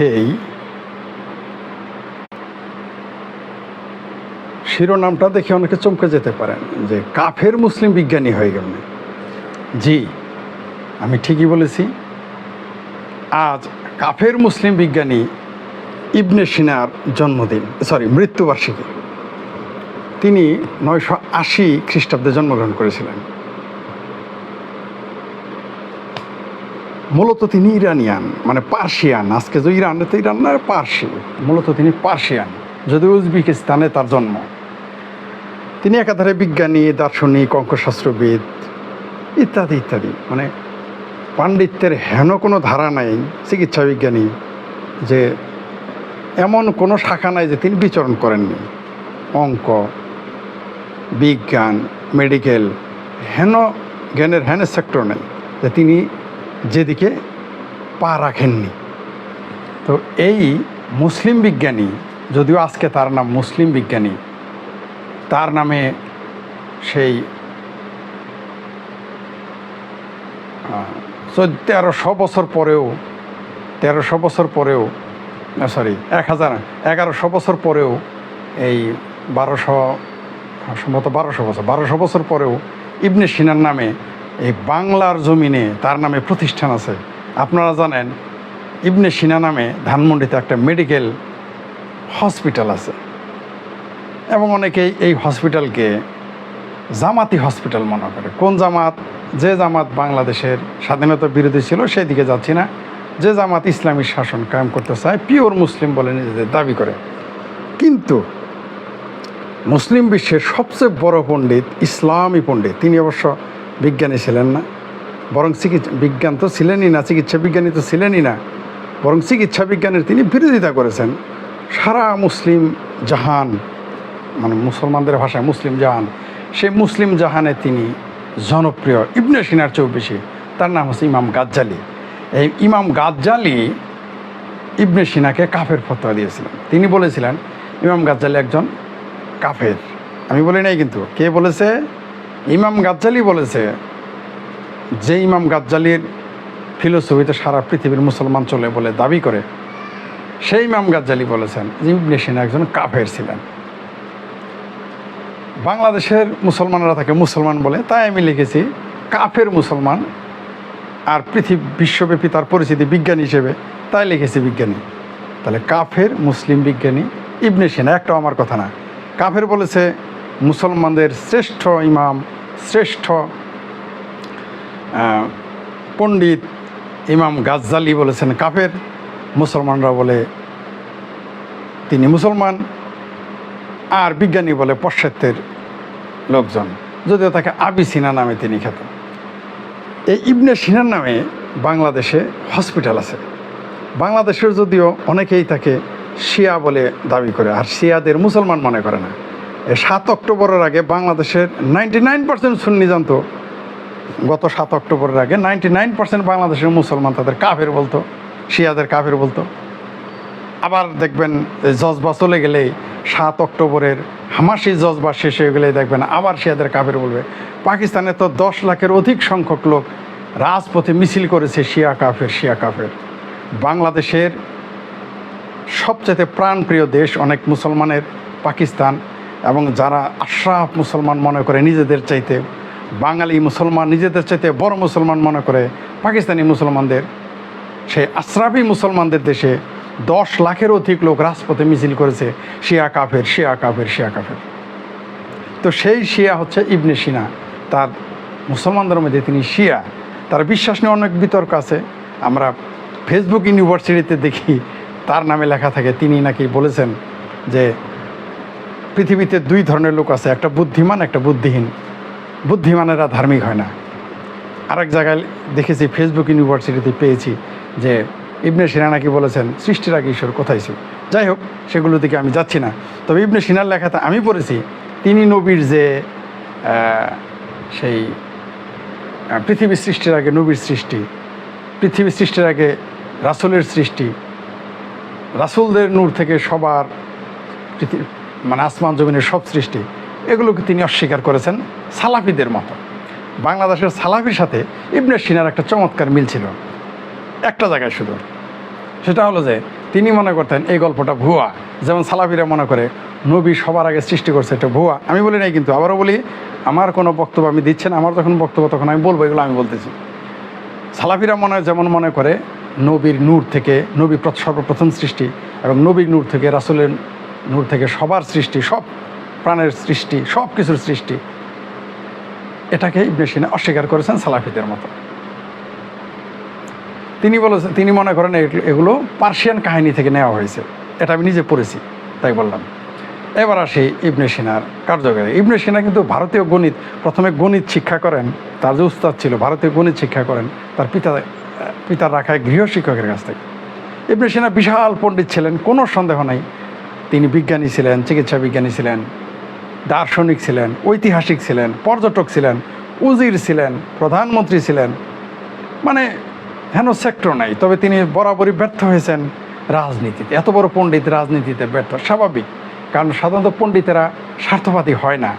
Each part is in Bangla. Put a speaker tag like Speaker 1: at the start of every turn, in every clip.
Speaker 1: এই শিরোনামটা দেখে অনেকে চমকে যেতে পারেন যে কাফের মুসলিম বিজ্ঞানী হয়ে গেলেন। জি, আমি ঠিকই বলেছি। আজ কাফের মুসলিম বিজ্ঞানী ইবনে সিনার জন্মদিন, সরি, মৃত্যুবার্ষিকী। তিনি নয়শো আশি খ্রিস্টাব্দে জন্মগ্রহণ করেছিলেন। মূলত তিনি ইরানিয়ান মানে পার্সিয়ান। আজকে যে ইরান, তো ইরান না, পার্সি। মূলত তিনি পার্সিয়ান, যদিও উজবেকিস্তানে তার জন্ম। তিনি একাধারে বিজ্ঞানী, দার্শনিক, অঙ্কশাস্ত্রবিদ, ইত্যাদি ইত্যাদি। মানে পাণ্ডিত্যের হেন কোনো ধারা নাই, চিকিৎসা বিজ্ঞানী, যে এমন কোনো শাখা নাই যে তিনি বিচরণ করেননি। অঙ্ক, বিজ্ঞান, মেডিকেল, হেন জ্ঞানের হেন সেক্টর নেই, যে তিনি যেদিকে পা রাখেননি। তো এই মুসলিম বিজ্ঞানী, যদিও আজকে তার নাম মুসলিম বিজ্ঞানী, তার নামে সেই তেরোশো বছর পরেও, তেরোশো বছর পরেও সরি এক হাজার, এগারোশো বছর পরেও এই বারোশো, সম্ভবত বারোশো বছর বারোশো বছর পরেও ইবনে সিনার নামে এই বাংলার জমিনে তার নামে প্রতিষ্ঠান আছে। আপনারা জানেন, ইবনে সিনা নামে ধানমন্ডিতে একটা মেডিকেল হসপিটাল আছে। এবং অনেকেই এই হসপিটালকে জামাতি হসপিটাল মনে করে। কোন জামাত? যে জামাত বাংলাদেশের স্বাধীনতা বিরোধী ছিল, সেই দিকে যাচ্ছি না। যে জামাত ইসলামী শাসন কায়েম করতে চায়, পিওর মুসলিম বলে নিজেদের দাবি করে। কিন্তু মুসলিম বিশ্বের সবচেয়ে বড় পণ্ডিত ইসলামী পণ্ডিত, তিনি অবশ্য বিজ্ঞানী ছিলেন না, বরং চিকিৎসা বিজ্ঞান তো ছিলেনই না, চিকিৎসা বিজ্ঞানী তো ছিলেনই না, বরং চিকিৎসা বিজ্ঞানের তিনি বিরোধিতা করেছেন। সারা মুসলিম জাহান মানে মুসলমানদের ভাষায় মুসলিম জাহান, সেই মুসলিম জাহানে তিনি জনপ্রিয়। ইবনে সিনার চেয়েও বেশি, তার নাম হচ্ছে ইমাম গাজ্জালি। এই ইমাম গাজ্জালি ইবনে সিনাকে কাফের ফতোয়া দিয়েছিলেন। তিনি বলেছিলেন, ইমাম গাজ্জালি একজন কাফের। আমি বলি নাই কিন্তু, কে বলেছে? ইমাম গাজ্জালি বলেছে, যে ইমাম গাজ্জালির ফিলোসফিতে সারা পৃথিবীর মুসলমান চলে বলে দাবি করে, সেই ইমাম গাজ্জালি বলেছেন, ইবনে একজন কাফের ছিলেন। বাংলাদেশের মুসলমানরা তাকে মুসলমান বলে, তাই আমি লিখেছি, কাফের মুসলমান আর পৃথিবী, বিশ্বব্যাপী তার পরিচিতি বিজ্ঞানী হিসেবে, তাই লিখেছি বিজ্ঞানী। তাহলে কাফের, মুসলিম বিজ্ঞানী, ইবনে সিনা একটাও আমার কথা না। কাফের বলেছে মুসলমানদের শ্রেষ্ঠ ইমাম, শ্রেষ্ঠ পণ্ডিত ইমাম গাজ্জালি বলেছেন কাফের। মুসলমানরা বলে তিনি মুসলমান, আর বিজ্ঞানী বলে পশ্চাত্যের লোকজন। যদিও তাকে আবি সিনা নামে তিনি খ্যাত। এই ইবনে সিনার নামে বাংলাদেশে হসপিটাল আছে। বাংলাদেশের যদিও অনেকেই তাকে শিয়া বলে দাবি করে, আর শিয়াদের মুসলমান মনে করে না। সাত অক্টোবরের আগে বাংলাদেশের নাইনটি নাইন পার্সেন্ট সুন্নি জানতো। গত সাত অক্টোবরের আগে নাইনটি নাইন পার্সেন্ট বাংলাদেশের মুসলমান তাদের কাফের বলতো, শিয়াদের কাফের বলতো। আবার দেখবেন জজবা চলে গেলেই সাত অক্টোবরের হামাসি জজবা শেষ হয়ে গেলেই দেখবেন আবার শিয়াদের কাফের বলবে। পাকিস্তানে তো দশ লাখের অধিক সংখ্যক লোক রাজপথে মিছিল করেছে শিয়া কাফের শিয়া কাফের। বাংলাদেশের সবচেয়ে প্রাণপ্রিয় দেশ অনেক মুসলমানের পাকিস্তান। এবং যারা আশরাফ মুসলমান মনে করে নিজেদের চাইতে, বাঙালি মুসলমান নিজেদের চাইতে বড় মুসলমান মনে করে, পাকিস্তানি মুসলমানদের, সেই আশরাফি মুসলমানদের দেশে দশ লাখের অধিক লোক রাজপথে মিছিল করেছে, শিয়া কাফের শিয়া কাফের শিয়া কাফের। তো সেই শিয়া হচ্ছে ইবনে সিনা। তার মুসলমানদের মধ্যে তিনি শিয়া। তার বিশ্বাস নিয়ে অনেক বিতর্ক আছে। আমরা ফেসবুক ইউনিভার্সিটিতে দেখি, তার নামে লেখা থাকে, তিনি নাকি বলেছেন যে পৃথিবীতে দুই ধরনের লোক আছে একটা বুদ্ধিমান একটা বুদ্ধিহীন। বুদ্ধিমানেরা ধার্মিক হয় না। আরেক জায়গায় দেখেছি ফেসবুক ইউনিভার্সিটিতে পেয়েছি যে ইবনে সিনা নাকি বলেছেন সৃষ্টির আগে ঈশ্বর কোথায় ছিল? যাই হোক সেগুলো দিকে আমি যাচ্ছি না। তবে ইবনে সিনার লেখাতে আমি পড়েছি তিনি নবীর যে সেই আহ, পৃথিবী সৃষ্টির আগে নবীর সৃষ্টি পৃথিবী সৃষ্টির আগে রাসূলের সৃষ্টি রাসূলদের নূর থেকে সবার মানে আসমান জমিনের সব সৃষ্টি, এগুলোকে তিনি অস্বীকার করেছেন সালাফিদের মতো। বাংলাদেশের সালাফির সাথে ইবনে সিনার একটা চমৎকার মিল ছিল। একটা জায়গায় শুধু। সেটা হলো যে, তিনি মনে করতেন এই গল্পটা ভুয়া। যেমন সালাফিরা মনে করে, নবী সবার আগে সৃষ্টি করছে এটা ভুয়া। আমি বলি নাই কিন্তু, আবারও বলি, আমার কোনো বক্তব্য আমি দিচ্ছেন আমার যখন বক্তব্য তখন আমি বলব, এগুলো আমি বলতেছি। সালাফিরা মনে, যেমন মনে করে, নবীর নূর থেকে নবী প্র- সর্বপ্রথম সৃষ্টি এবং নবীর নূর থেকে রাসুলের নূর থেকে সবার সৃষ্টি, সব প্রাণের সৃষ্টি, সব কিছুর সৃষ্টি। এটাকে ইবনে সিনা অস্বীকার করেছেন সালাফিদের মতো। তিনি বলেছেন তিনি মনে করেন এগুলো- পার্সিয়ান কাহিনী থেকে নেওয়া হয়েছে। এটা আমি নিজে পড়েছি, তাই বললাম। এবার আসি ইবনে সিনার কার্যকরী ইবনে সিনা কিন্তু ভারতীয় গণিত, প্রথমে গণিত শিক্ষা করেন, তার যে উস্তাদ ছিল, ভারতীয় গণিত শিক্ষা করেন, তার পিতা, পিতার রাখায় গৃহ শিক্ষকের কাছ থেকে। ইবনে সিনা বিশাল পণ্ডিত ছিলেন, কোনো সন্দেহ নাই। তিনি বিজ্ঞানী ছিলেন, চিকিৎসা বিজ্ঞানী ছিলেন, দার্শনিক ছিলেন, ঐতিহাসিক ছিলেন, পর্যটক ছিলেন, উজির ছিলেন, প্রধানমন্ত্রী ছিলেন। মানে হেন সেক্টর নাই, তবে তিনি বরাবরই ব্যর্থ হয়েছেন রাজনীতিতে। এত বড় পণ্ডিত রাজনীতিতে ব্যর্থ, স্বাভাবিক। কারণ সাধারণত পণ্ডিতেরা স্বার্থবাদী হয় না।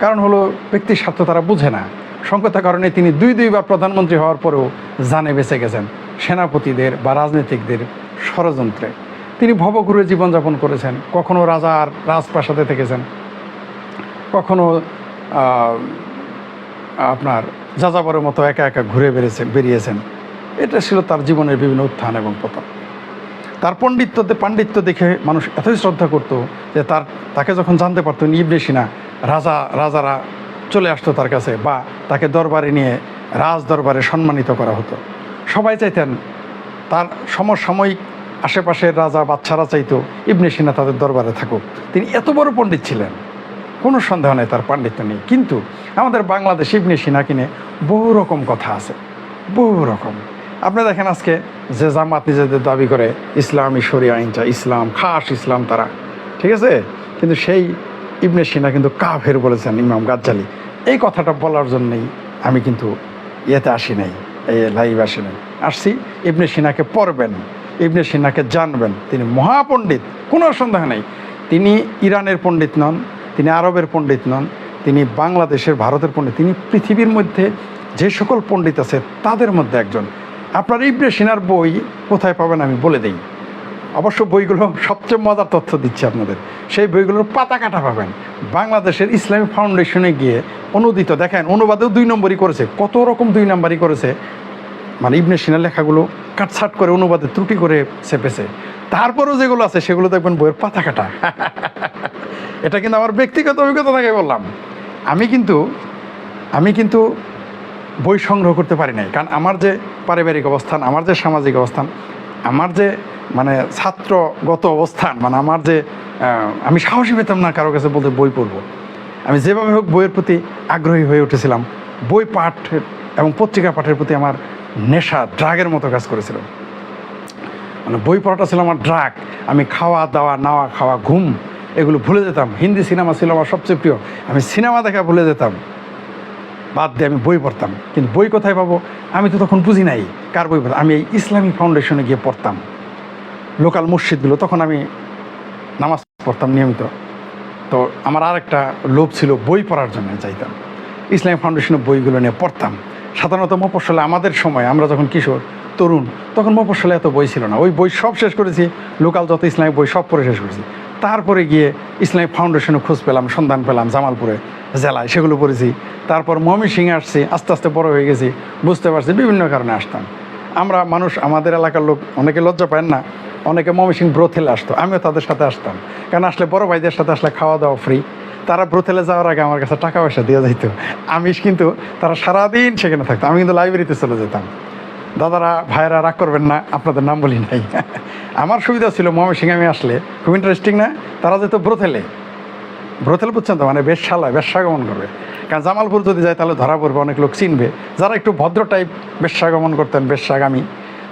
Speaker 1: কারণ হলো, ব্যক্তির স্বার্থ তারা বুঝে না। সংকতার কারণে তিনি দুই দুইবার প্রধানমন্ত্রী হওয়ার পরেও জানে বেঁচে গেছেন। সেনাপতিদের বা রাজনীতিকদের ষড়যন্ত্রে। তিনি ভবঘুরে জীবনযাপন করেছেন। কখনো রাজার রাজপ্রাসাদে থেকেছেন। কখনো আপনার যাযাবরের মতো একা একা ঘুরে বেড়েছে, বেরিয়েছেন। এটা ছিল তার জীবনের বিভিন্ন উত্থান এবং পতন। তার পণ্ডিত্যতে পাণ্ডিত্য দেখে মানুষ এতই শ্রদ্ধা করত যে তার, তাকে যখন জানতে পারতো সিনা রাজা, রাজারা চলে আসতো তার কাছে বা তাকে দরবারে নিয়ে রাজ দরবারে সম্মানিত করা হতো। সবাই চাইতেন তার সমসাময়িক আশেপাশের রাজা বাচ্চারা চাইতো ইবনে সিনা তাদের দরবারে থাকুক। তিনি এত বড় পণ্ডিত ছিলেন। কোনো সন্দেহ নেই, তার পাণ্ডিত্য নেই। কিন্তু আমাদের বাংলাদেশ ইবনে সিনা কিনে বহু রকম কথা আছে। বহু রকম। আপনি দেখেন আজকে যে জামাত নিজেদের দাবি করে, ইসলামী শরিয়া আইনটা, ইসলাম, খাস ইসলাম তারা। ঠিক আছে? কিন্তু সেই ইবনে সিনা কিন্তু কাফের বলেছেন ইমাম গাজ্জালি। এই কথাটা বলার জন্যই আমি কিন্তু ইয়েতে আসি নাই, এই লাইভ আসি নাই। আসছি, ইবনে সিনাকে পড়বেন। ইবনে সিনাকে জানবেন। তিনি মহাপণ্ডিত, কোনো সন্দেহ নেই। তিনি ইরানের পণ্ডিত নন, তিনি আরবের পণ্ডিত নন, তিনি বাংলাদেশের, ভারতের পণ্ডিত। তিনি পৃথিবীর মধ্যে যে সকল পণ্ডিত আছে, তাদের মধ্যে একজন। আপনার ইবনে সিনার বই কোথায় পাবেন আমি বলে দিই। অবশ্য বইগুলো সবচেয়ে মজার তথ্য দিচ্ছে আপনাদের। সেই বইগুলোর পাতা কাটা পাবেন। বাংলাদেশের ইসলামী ফাউন্ডেশনে গিয়ে অনুদিত, দেখেন, অনুবাদেও দুই নম্বরই করেছে। কত রকম দুই নম্বরই করেছে। মানে ইবনে সিনার লেখাগুলো কাটছাট করে অনুবাদে ত্রুটি করে চেপেছে। তারপরেও যেগুলো আছে সেগুলো দেখবেন বইয়ের পাতা কাটা। এটা কিন্তু আমার ব্যক্তিগত অভিজ্ঞতা থেকে বললাম। আমি কিন্তু আমি কিন্তু বই সংগ্রহ করতে পারি নাই। কারণ আমার যে পারিবারিক অবস্থান আমার যে সামাজিক অবস্থান আমার যে মানে ছাত্রগত অবস্থান মানে আমার যে আমি সাহসী পেতাম না কারও কাছে বলতে বই পড়ব। আমি যেভাবে হোক বইয়ের প্রতি আগ্রহী হয়ে উঠেছিলাম। বই পাঠ এবং পত্রিকা পাঠের প্রতি আমার নেশা ড্রাগের মতো কাজ করেছিল। মানে বই পড়াটা ছিল আমার ড্রাগ। আমি খাওয়া দাওয়া, নাওয়া খাওয়া, ঘুম, এগুলো ভুলে যেতাম। হিন্দি সিনেমা ছিল আমার সবচেয়ে প্রিয়। আমি সিনেমা দেখা ভুলে যেতাম। বাদ দিয়ে আমি বই পড়তাম। কিন্তু বই কোথায় পাবো? আমি তো তখন বুঝি নাই কার বই পড়তাম আমি এই ইসলামী ফাউন্ডেশনে গিয়ে পড়তাম। লোকাল মসজিদগুলো, তখন আমি নামাজ পড়তাম নিয়মিত। তো আমার আর একটা লোভ ছিল বই পড়ার জন্য চাইতাম ইসলামী ফাউন্ডেশনের বইগুলো নিয়ে পড়তাম। সাধারণত মফস্বলে আমাদের সময়, আমরা যখন কিশোর, তরুণ, তখন মফস্বলে এত বই ছিল না। ওই বই সব শেষ করেছি, লোকাল যত ইসলামী বই সব পড়ে শেষ করেছি। তারপরে গিয়ে ইসলামী ফাউন্ডেশনে খোঁজ পেলাম, সন্ধান পেলাম জামালপুরে, জেলায়, সেগুলো পড়েছি। তারপর মমি সিং আসছি, আস্তে আস্তে বড় হয়ে গেছি, বুঝতে পারছি, বিভিন্ন কারণে আসতাম। আমরা মানুষ, আমাদের এলাকার লোক, অনেকে লজ্জা পায় না, অনেকে মমি সিং ব্রোথেলে আসতো, আমিও তাদের সাথে আসতাম। কারণ আসলে বড় ভাইদের সাথে আসলে খাওয়া দাওয়া ফ্রি তারা ব্রোথেলে যাওয়ার আগে আমার কাছে টাকা পয়সা দিয়ে যাইতো। আমি কিন্তু তারা সারাদিন সেখানে থাকতো। আমি কিন্তু লাইব্রেরিতে চলে যেতাম। দাদারা, ভাইয়েরা রাগ করবেন না, আপনাদের নাম বলি নাই। আমার সুবিধা ছিল ময়মনসিং আমি আসলে। খুব ইন্টারেস্টিং না? তারা যেত ব্রোথেলে ব্রোথেল বুঝছেন তো? মানে বেশালায় বেশ্যাগমন করবে। কারণ জামালপুর যদি যায়, তাহলে ধরা পড়বে, অনেক লোক চিনবে। যারা একটু ভদ্র টাইপ বেশ্যাগমন করতেন বেশ্যাগামী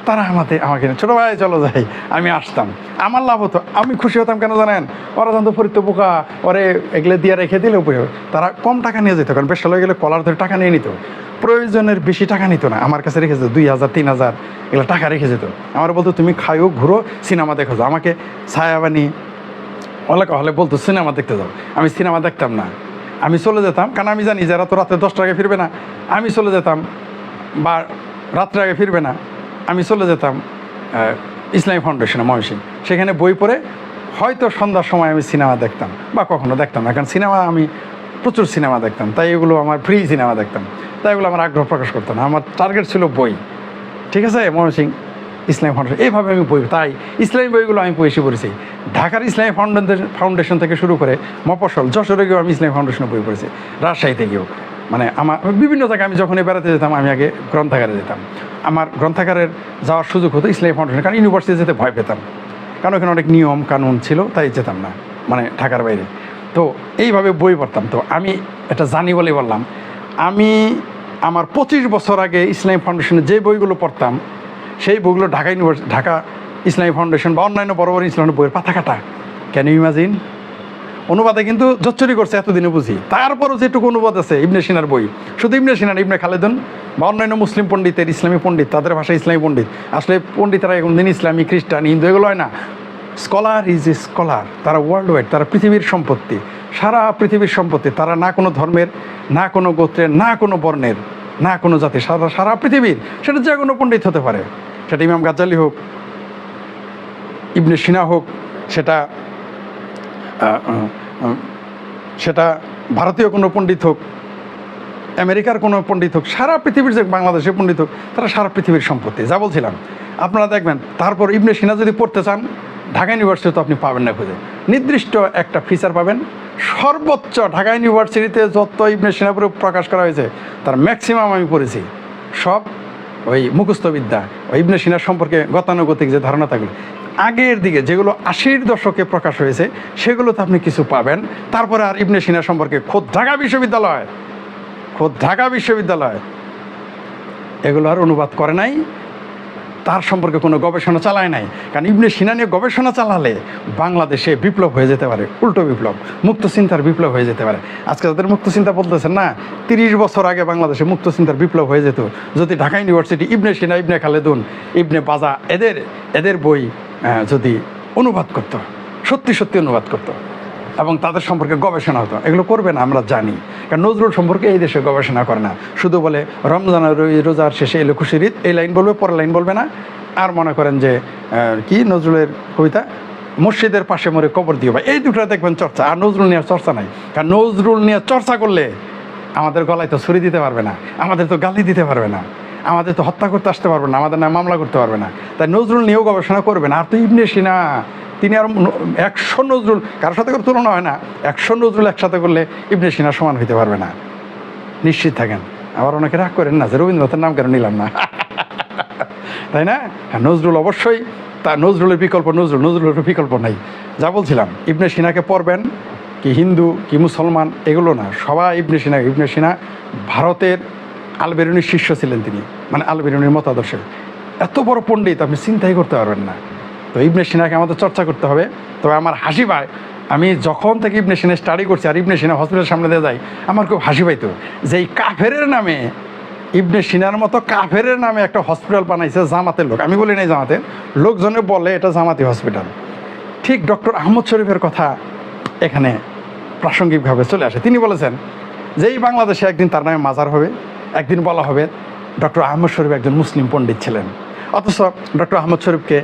Speaker 1: তারা আমাদের আমাকে ছোটো ভাই, চলো যাই, আমি আসতাম। আমার লাভ হতো, আমি খুশি হতাম কেন জানেন? ওরা জানতো ফরিত পোকা ওরে এগুলো দিয়ে রেখে দিলে উপయోগ তারা কম টাকা নিয়ে যেত, কারণ বেশ গেলে কলার ধরে টাকা নিয়ে নিত। প্রয়োজনের বেশি টাকা নিত না, আমার কাছে রেখে যেত, দুই হাজার, তিন হাজার, এগুলো টাকা রেখে যেত। আমার বলতো, তুমি খাইও, ঘুরো, সিনেমা দেখো যাও। আমাকে ছায়াবানি অনেকে হলে বলতো, সিনেমা দেখতে যাও। আমি সিনেমা দেখতাম না। আমি চলে যেতাম, কারণ আমি জানি যারা তো রাতে দশটার আগে ফিরবে না। আমি চলে যেতাম, বা রাত্রে আগে ফিরবে না। আমি চলে যেতাম ইসলামী ফাউন্ডেশনে ময়মনসিং সেখানে বই পড়ে হয়তো সন্ধ্যার সময় আমি সিনেমা দেখতাম, বা কখনো দেখতাম না সিনেমা আমি প্রচুর সিনেমা দেখতাম। তাই এগুলো আমার ফ্রি সিনেমা দেখতাম। তাই এগুলো আমার আগ্রহ প্রকাশ করতাম আমার টার্গেট ছিল বই। ঠিক আছে? ময়মনসিং ইসলামী ফাউন্ডেশন। এইভাবে আমি বই, তাই ইসলামী বইগুলো আমি পয়সে পড়েছি। ঢাকার ইসলামী ফাউন্ডেশন ফাউন্ডেশন থেকে শুরু করে মফসল যশোরে গিয়েও আমি ইসলামী ফাউন্ডেশনে বই পড়েছি। রাজশাহীতে গিয়েও। মানে আমার বিভিন্ন জায়গায় আমি যখনই বেড়াতে যেতাম, আমি আগে গ্রন্থাগারে যেতাম। আমার গ্রন্থাগারের যাওয়ার সুযোগ হতো ইসলামী ফাউন্ডেশন, কারণ ইউনিভার্সিটি যেতে ভয় পেতাম। কারণ ওখানে অনেক নিয়ম, কানুন ছিল, তাই যেতাম না মানে ঢাকার বাইরে। তো এইভাবে বই পড়তাম। তো আমি এটা জানি বলে বললাম, আমি আমার পঁচিশ বছর আগে ইসলামী ফাউন্ডেশনে যে বইগুলো পড়তাম, সেই বইগুলো ঢাকা ইউনিভার্সিটি ঢাকা ইসলামী ফাউন্ডেশন বা অন্যান্য বড় বড় ইসলামের বইয়ের পাতা কাটা ক্যান ইউ ইমাজিন অনুবাদে কিন্তু জচ্চরি করছে, এতদিনে বুঝি। তারপরও যেটুকু অনুবাদ আছে, ইবনে সিনার বই। শুধু ইবনে সিনার, ইবনে খালেদন বা অন্যান্য মুসলিম পণ্ডিতের, ইসলামী পণ্ডিত, তাদের ভাষা ইসলামী পণ্ডিত। আসলে পণ্ডিতরা এখন দিন ইসলামী, খ্রিস্টান, হিন্দু, এগুলো হয় না। স্কলার ইজ এ স্কলার তারা ওয়ার্ল্ড ওয়াইড তারা পৃথিবীর সম্পত্তি। সারা পৃথিবীর সম্পত্তি, তারা না কোনো ধর্মের, না কোনো গোত্রের, না কোনো বর্ণের, না কোনো জাতি সারা সারা পৃথিবীর। সেটা যে কোনো পণ্ডিত হতে পারে। সেটা ইমাম গাজ্জালি হোক, ইবনে সিনা হোক, সেটা সেটা ভারতীয় কোনো পণ্ডিত হোক, আমেরিকার কোনো পণ্ডিত হোক, সারা পৃথিবীর যে বাংলাদেশের পণ্ডিত হোক, তারা সারা পৃথিবীর সম্পত্তি। যা বলছিলাম, আপনারা দেখবেন, তারপর ইবনে সিনা যদি পড়তে চান, ঢাকা ইউনিভার্সিটি তো আপনি পাবেন না খুঁজে। নির্দিষ্ট একটা ফিচার পাবেন, সর্বোচ্চ ঢাকা ইউনিভার্সিটিতে যত ইবনে সিনাপুরে প্রকাশ করা হয়েছে, তার ম্যাক্সিমাম আমি পড়েছি। সব ওই মুখস্থবিদ্যা, ওই ইবনে সিনার সম্পর্কে গতানুগতিক যে ধারণা থাকল আগের দিকে যেগুলো আশির দশকে প্রকাশ হয়েছে, সেগুলোতে আপনি কিছু পাবেন। তারপরে আর ইবনে সিনা সম্পর্কে খোদ ঢাকা বিশ্ববিদ্যালয়, খোদ ঢাকা বিশ্ববিদ্যালয়। এগুলো আর অনুবাদ করে নাই। তার সম্পর্কে কোনো গবেষণা চালায় নাই। কারণ ইবনে সিনা নিয়ে গবেষণা চালালে বাংলাদেশে বিপ্লব হয়ে যেতে পারে, উল্টো বিপ্লব, মুক্ত চিন্তার বিপ্লব হয়ে যেতে পারে। আজকে তাদের মুক্ত চিন্তা বলতেছেন, না, তিরিশ বছর আগে বাংলাদেশে মুক্ত চিন্তার বিপ্লব হয়ে যেত। যদি ঢাকা ইউনিভার্সিটি, ইবনে সিনা, ইবনে খালেদুন, ইবনে বাজা, এদের এদের বই যদি অনুবাদ করতো, সত্যি সত্যি অনুবাদ করতো। এবং তাদের সম্পর্কে গবেষণা হতো। এগুলো করবে না, আমরা জানি। কারণ নজরুল সম্পর্কে এই দেশে গবেষণা করে না। শুধু বলে রমজানের ওই রোজার শেষে এলো খুশির এই লাইন বলবে, পরের লাইন বলবে না। আর মনে করেন যে কি নজরুলের কবিতা? মসজিদের পাশে মরে কবর দিও বা এই দুটো দেখবেন চর্চা। আর নজরুল নিয়ে চর্চা নাই। কারণ নজরুল নিয়ে চর্চা করলে আমাদের গলায় তো ছুরি দিতে পারবে না, আমাদের তো গালি দিতে পারবে না। আমাদের তো হত্যা করতে আসতে পারবে না আমাদের নামে মামলা করতে পারবে না। তাই নজরুল নিয়েও গবেষণা করবে না। আর তো ইবনে সিনা তিনি আর একশো নজরুল কারোর সাথে করে তুলনা হয় না একশো নজরুল একসাথে করলে ইবনে সিনা সমান হইতে পারবে না। নিশ্চিত থাকেন। আবার অনেকে রাগ করেন না যে রবীন্দ্রনাথের নাম কেন নিলাম না। তাই না? হ্যাঁ, নজরুল অবশ্যই তা নজরুলের বিকল্প নজরুল নজরুলের বিকল্প নাই। যা বলছিলাম ইবনে সিনাকে পড়বেন কি হিন্দু কি মুসলমান এগুলো না। সবাই ইবনে সিনা ইবনে সিনা ভারতের আলবেরুনির শিষ্য ছিলেন তিনি মানে আলবেরুনির মতাদর্শে। এত বড় পণ্ডিত, আপনি চিন্তাই করতে পারবেন না। তো ইবনে সিনাকে আমাদের চর্চা করতে হবে। তবে আমার হাসি পায়। আমি যখন থেকে ইবনে সিনা স্টাডি করছি আর ইবনে সিনা হসপিটালের সামনে দিয়ে যাই, আমার খুব হাসি পাইতো যে এই কাফেরের নামে, ইবনে সিনার মতো কাফেরের নামে একটা হসপিটাল বানাইছে জামাতের লোক। আমি বলি নাই জামাতের লোকজনে বলে এটা জামাতি হসপিটাল ঠিক ডক্টর আহমদ শরীফের কথা এখানে প্রাসঙ্গিকভাবে চলে আসে। তিনি বলেছেন যে এই বাংলাদেশে একদিন তার নামে মাজার হবে। একদিন বলা হবে ডক্টর আহমদ শরীফ একজন মুসলিম পণ্ডিত ছিলেন। অথচ ডক্টর আহমদ শরীফকে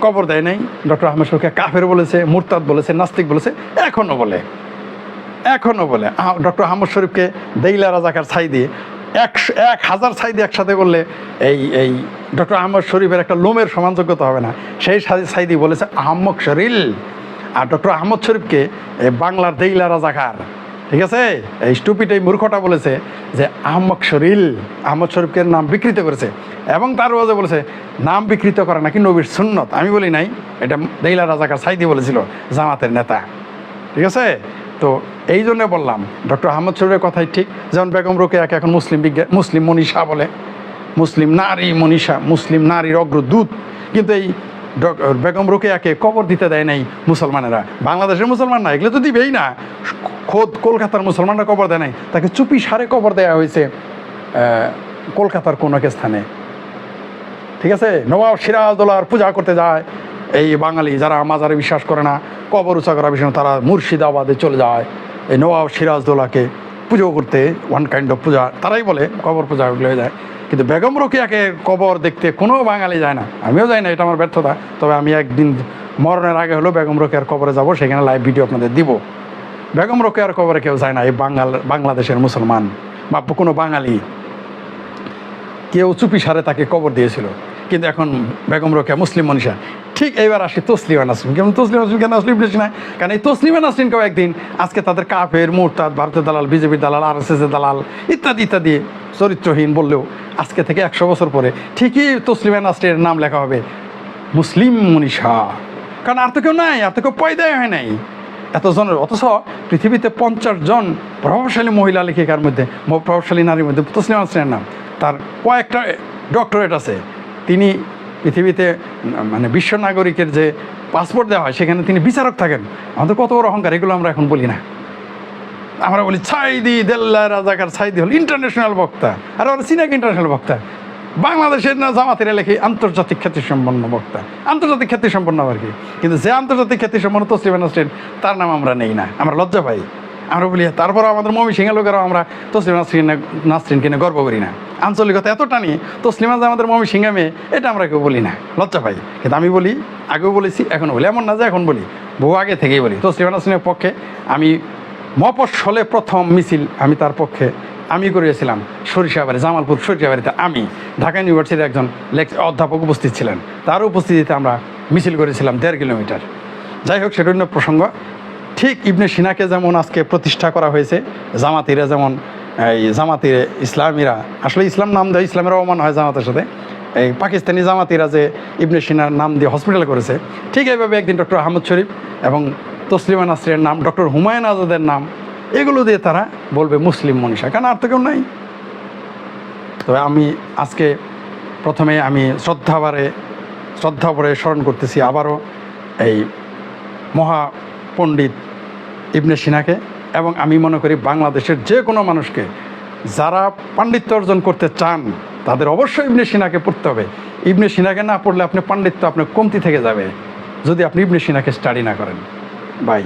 Speaker 1: কবর দেয় নাই, ডক্টর আহমদ শরীফকে কাফের বলেছে, মুরতাদ বলেছে, নাস্তিক বলেছে, এখনও বলে। এখনও বলে। ডক্টর আহমদ শরীফকে দেইলা রাজাকার ছাই দিয়ে একশো এক হাজার ছাই দিয়ে একসাথে করলে এই এই ডক্টর আহমদ শরীফের একটা লোমের সমানযোগ্যতা হবে না। সেই সাই- ছাই বলেছে আহম্মক শরীল। আর ডক্টর আহমদ শরীফকে বাংলার দেইলা রাজাকার ঠিক আছে? এই স্টুপিট এই মূর্খটা বলেছে যে আহম্মক শরীল, আহমদ শরীফকে নাম বিকৃত করেছে এবং তার ওয়াজে বলেছে, নাম বিকৃত করা নাকি নবীর সুন্নত? আমি বলি নাই, এটা দেইলা রাজাকার সাইদি বলেছিল, জামাতের নেতা। ঠিক আছে? তো এই জন্য বললাম, ডক্টর আহমদ শরীফের কথাই ঠিক, যেমন বেগম রোকেয়াকে এখন মুসলিম বিজ্ঞান মুসলিম মনীষা বলে, মুসলিম নারী মনীষা, মুসলিম নারীর অগ্রদূত, কিন্তু এই বেগম রোকেয়াকে কবর দিতে দেয় নাই মুসলমানেরা। বাংলাদেশের মুসলমান না, এগুলো তো দিবেই না। খোদ কলকাতার মুসলমানরা কবর দেয় নাই। তাকে চুপি সারে কবর দেওয়া হয়েছে কলকাতার কোনো এক স্থানে। ঠিক আছে? নবাব সিরাজদৌলার পূজা করতে যায়। এই বাঙালি যারা মাজারে বিশ্বাস করে না, কবর উঁচা করা বিষয় তারা মুর্শিদাবাদে চলে যায়। এই নবাব সিরাজদৌলাকে পুজো করতে ওয়ান কাইন্ড অফ পূজা, তারাই বলে কবর পূজা হয়ে যায়। কিন্তু বেগম রোকেয়াকে কবর দেখতে কোনো বাঙালি যায় না। আমিও যাই না, এটা আমার ব্যর্থতা। তবে আমি একদিন মরণের আগে হলেও বেগম রোকেয়ার কবরে যাব, সেখানে লাইভ ভিডিও আপনাদের দিব। বেগম রোকেয়ার কবরে কেউ যায় না, এই বাঙাল বাংলাদেশের মুসলমান বা কোনো বাঙালি। কেউ চুপি সারে তাকে কবর দিয়েছিল। কিন্তু এখন বেগম রোকেয়া মুসলিম মনীষা। ঠিক এইবার আসি তসলিমা নাসরিন। কেমন তসলিমা নাসরিন? কেন আসলে বেশি না কারণ এই তসলিমা নাসরিনকেও একদিন আজকে তাদের কাফের, মোরতাদ, ভারতের দালাল, বিজেপির দালাল আর এস দালাল ইত্যাদি ইত্যাদি চরিত্রহীন বললেও আজকে থেকে একশো বছর পরে ঠিকই তসলিমা নাসরিনের নাম লেখা হবে মুসলিম মনীষা। কারণ আর তো কেউ নাই, আর তো কেউ পয়দায় হয় নাই। এত জনের অথচ পৃথিবীতে পঞ্চাশ জন প্রভাবশালী মহিলা লেখিকার মধ্যে প্রভাবশালী নারীর মধ্যে তসলিমা নাসরিনের নাম তার কয়েকটা ডক্টরেট আছে। তিনি পৃথিবীতে মানে বিশ্ব নাগরিকের যে পাসপোর্ট দেওয়া হয়, সেখানে তিনি বিচারক থাকেন। আমাদের কত বড় অহংকার, এগুলো আমরা এখন বলি না। আমরা বলি, ছাইদি দেল্লা রাজাকার, ছাইদি হল ইন্টারন্যাশনাল বক্তা। আর ওরা সিনাক ইন্টারন্যাশনাল বক্তা। বাংলাদেশের না জামাতের লেখে আন্তর্জাতিক খ্যাতি সম্পন্ন বক্তা। আন্তর্জাতিক খ্যাতি সম্পন্ন আর কি? কিন্তু যে আন্তর্জাতিক খ্যাতি সম্পন্ন তসলিমা নাসরিন, তার নাম আমরা নেই না। আমরা লজ্জা পাই। আমরা বলি তারপর আমাদের মমি সিংহা লোকেরাও আমরা তসলিমা নাসরিন নাসরিনকে নিয়ে গর্ব করি না। আঞ্চলিকতা এত টানি তসলিমা যে আমাদের মমি সিংহা মেয়ে, এটা আমরা কেউ বলি না। লজ্জা পাই। কিন্তু আমি বলি, আগেও বলেছি, এখনও বলি। এমন না যে এখন বলি, বহু আগে থেকেই বলি। তসলিমা নাসরিনের পক্ষে আমি মফস্বলে প্রথম মিছিল আমি তার পক্ষে আমি করিয়েছিলাম। সরিষাবাড়ি জামালপুর সরিষাবাড়িতে আমি ঢাকা ইউনিভার্সিটির একজন অধ্যাপক উপস্থিত ছিলেন। তার উপস্থিতিতে আমরা মিছিল করেছিলাম দেড় কিলোমিটার। যাই হোক, সেটা অন্য প্রসঙ্গ। ঠিক ইবনে সিনাকে যেমন আজকে প্রতিষ্ঠা করা হয়েছে, জামাতিরা যেমন, এই জামাতির ইসলামীরা, আসলে ইসলাম নাম দেয়, ইসলামের অমান হয় জামাতের সাথে। এই পাকিস্তানি জামাতিরা যে ইবনে সিনার নাম দিয়ে হসপিটাল করেছে, ঠিক এইভাবে একদিন ডক্টর আহমদ শরীফ এবং তসলিমা নাসরিনের নাম, ডক্টর হুমায়ুন আজাদের নাম এগুলো দিয়ে তারা বলবে মুসলিম মনীষা, কারণ আর তো কেউ নাই। তবে আমি আজকে প্রথমে আমি শ্রদ্ধাবারে শ্রদ্ধা ভরে স্মরণ করতেছি আবারও এই মহা পণ্ডিত ইবনে সিনাকে, এবং আমি মনে করি বাংলাদেশের যে কোনো মানুষকে, যারা পাণ্ডিত্য অর্জন করতে চান, তাদের অবশ্যই ইবনে সিনাকে পড়তে হবে। ইবনে সিনাকে না পড়লে আপনি পাণ্ডিত্য আপনার কমতি থেকে যাবে, যদি আপনি ইবনে সিনাকে স্টাডি না করেন। বাই